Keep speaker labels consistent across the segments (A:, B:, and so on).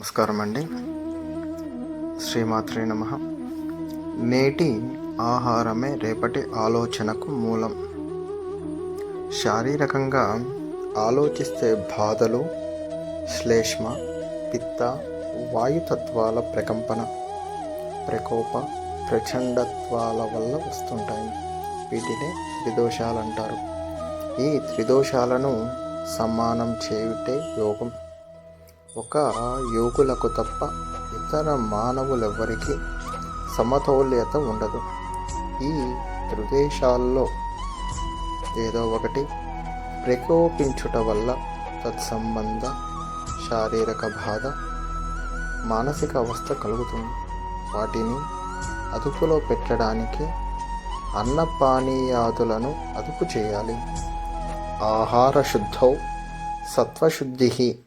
A: నమస్కారం అండి శ్రీమాత్రే నమ. నేటి ఆహారమే రేపటి ఆలోచనకు మూలం. శారీరకంగా ఆలోచిస్తే బాధలు శ్లేష్మ పిత్త వాయుతత్వాల ప్రకంపన ప్రకోప ప్రచండత్వాల వల్ల వస్తుంటాయి. వీటినే త్రిదోషాలు అంటారు ఈ త్రిదోషాలను సమానం చేయుటే యోగం ఒక యోగులకు తప్ప ఇతర మానవులెవ్వరికీ సమతౌల్యత ఉండదు. ఈ ప్రదేశాల్లో ఏదో ఒకటి ప్రకోపించుట వల్ల తత్సంబంధ శారీరక బాధ మానసిక అవస్థ కలుగుతుంది. వాటిని అదుపులో పెట్టడానికి అన్నపానీయాదులను అదుపు చేయాలి. ఆహార శుద్ధౌ సత్వశుద్ధి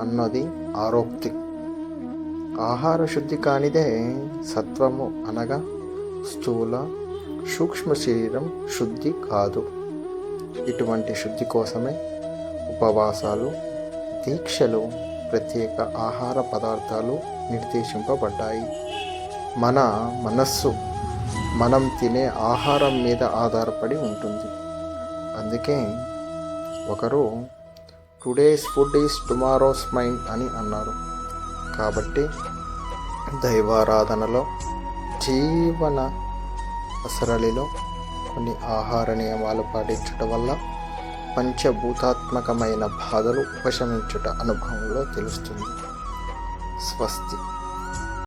A: అన్నది ఆరోక్తి. ఆహార శుద్ధి కానిదే సత్వము అనగా స్థూల సూక్ష్మ శరీరం శుద్ధి కాదు. ఇటువంటి శుద్ధి కోసమే ఉపవాసాలు దీక్షలు ప్రత్యేక ఆహార పదార్థాలు నిర్దేశింపబడ్డాయి. మన మనస్సు మనం తినే ఆహారం మీద ఆధారపడి ఉంటుంది. అందుకే ఒకరు today's food is tomorrow's mind అని అన్నారు. కాబట్టి దైవారాధనలో జీవన అసరళిలో కొన్ని ఆహార నియమాలు పాటించడం వల్ల పంచభూతాత్మకమైన బాధలు ఉపశమించుట అనుభవంలో తెలుస్తుంది. స్వస్తి.